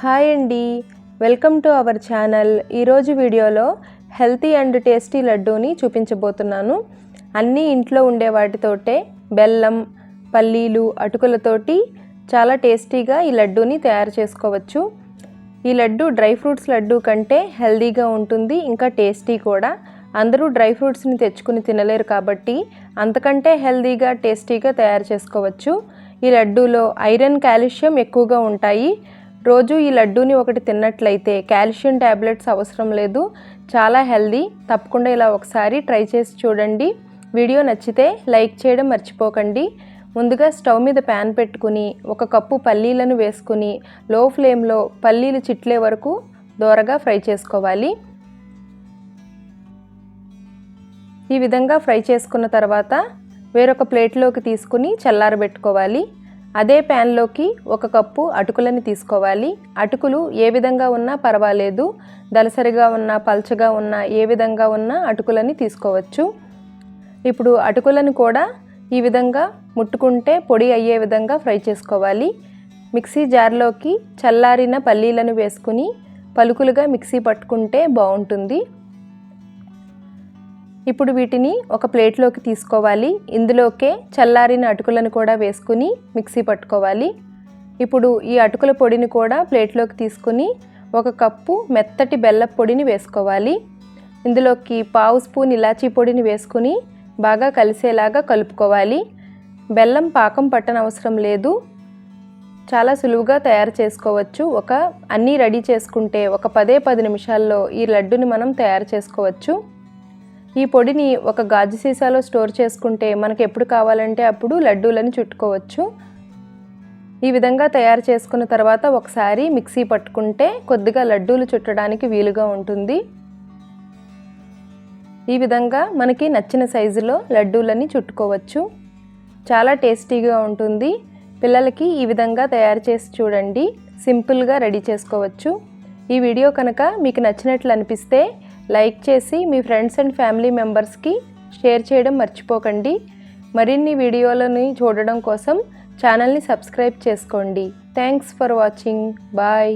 Hi అండి. Welcome to our channel. ఈరోజు వీడియోలో హెల్తీ అండ్ టేస్టీ లడ్డూని చూపించబోతున్నాను. అన్నీ ఇంట్లో ఉండే వాటితోటే బెల్లం పల్లీలు అటుకులతోటి చాలా టేస్టీగా ఈ లడ్డూని తయారు చేసుకోవచ్చు. ఈ లడ్డు డ్రై ఫ్రూట్స్ లడ్డు కంటే హెల్దీగా ఉంటుంది ఇంకా టేస్టీ కూడా. అందరూ డ్రై ఫ్రూట్స్ని తెచ్చుకుని తినలేరు కాబట్టి అంతకంటే హెల్దీగా టేస్టీగా తయారు చేసుకోవచ్చు. ఈ లడ్డూలో ఐరన్ కాల్షియం ఎక్కువగా ఉంటాయి. రోజు ఈ లడ్డూని ఒకటి తిన్నట్లయితే కాల్షియం ట్యాబ్లెట్స్ అవసరం లేదు. చాలా హెల్దీ. తప్పకుండా ఇలా ఒకసారి ట్రై చేసి చూడండి. వీడియో నచ్చితే లైక్ చేయడం మర్చిపోకండి. ముందుగా స్టవ్ మీద ప్యాన్ పెట్టుకుని ఒక కప్పు పల్లీలను వేసుకుని లో ఫ్లేమ్లో పల్లీలు చిట్లే వరకు దోరగా ఫ్రై చేసుకోవాలి. ఈ విధంగా ఫ్రై చేసుకున్న తర్వాత వేరొక ప్లేట్లోకి తీసుకుని చల్లారబెట్టుకోవాలి. అదే ప్యాన్లోకి ఒక కప్పు అటుకులని తీసుకోవాలి. అటుకులు ఏ విధంగా ఉన్నా పర్వాలేదు. దలసరిగా ఉన్నా పల్చగా ఉన్నా ఏ విధంగా ఉన్నా అటుకులని తీసుకోవచ్చు. ఇప్పుడు అటుకులను కూడా ఈ విధంగా ముట్టుకుంటే పొడి అయ్యే విధంగా ఫ్రై చేసుకోవాలి. మిక్సీ జార్లోకి చల్లారిన పల్లీలను వేసుకుని పలుకులుగా మిక్సీ పట్టుకుంటే బాగుంటుంది. ఇప్పుడు వీటిని ఒక ప్లేట్లోకి తీసుకోవాలి. ఇందులోకే చల్లారిన అటుకులను కూడా వేసుకుని మిక్సీ పట్టుకోవాలి. ఇప్పుడు ఈ అటుకుల పొడిని కూడా ప్లేట్లోకి తీసుకుని ఒక కప్పు మెత్తటి బెల్లపు పొడిని వేసుకోవాలి. ఇందులోకి పావు స్పూన్ ఇలాచీ పొడిని వేసుకుని బాగా కలిసేలాగా కలుపుకోవాలి. బెల్లం పాకం పట్టనవసరం లేదు. చాలా సులువుగా తయారు చేసుకోవచ్చు. ఒక అన్నీ రెడీ చేసుకుంటే ఒక పదే పది నిమిషాల్లో ఈ లడ్డుని మనం తయారు చేసుకోవచ్చు. ఈ పొడిని ఒక గాజు సీసాలో స్టోర్ చేసుకుంటే మనకు ఎప్పుడు కావాలంటే అప్పుడు లడ్డూలను చుట్టుకోవచ్చు. ఈ విధంగా తయారు చేసుకున్న తర్వాత ఒకసారి మిక్సీ పట్టుకుంటే కొద్దిగా లడ్డూలు చుట్టడానికి వీలుగా ఉంటుంది. ఈ విధంగా మనకి నచ్చిన సైజులో లడ్డూలని చుట్టుకోవచ్చు. చాలా టేస్టీగా ఉంటుంది. పిల్లలకి ఈ విధంగా తయారు చేసి చూడండి. సింపుల్గా రెడీ చేసుకోవచ్చు. ఈ వీడియో కనుక మీకు నచ్చినట్లు అనిపిస్తే లైక్ చేసి మీ ఫ్రెండ్స్ అండ్ ఫ్యామిలీ మెంబర్స్కి షేర్ చేయడం మర్చిపోకండి. మరిన్ని వీడియోలని చూడడం కోసం ఛానల్ని సబ్స్క్రైబ్ చేసుకోండి. Thanks for watching. బాయ్.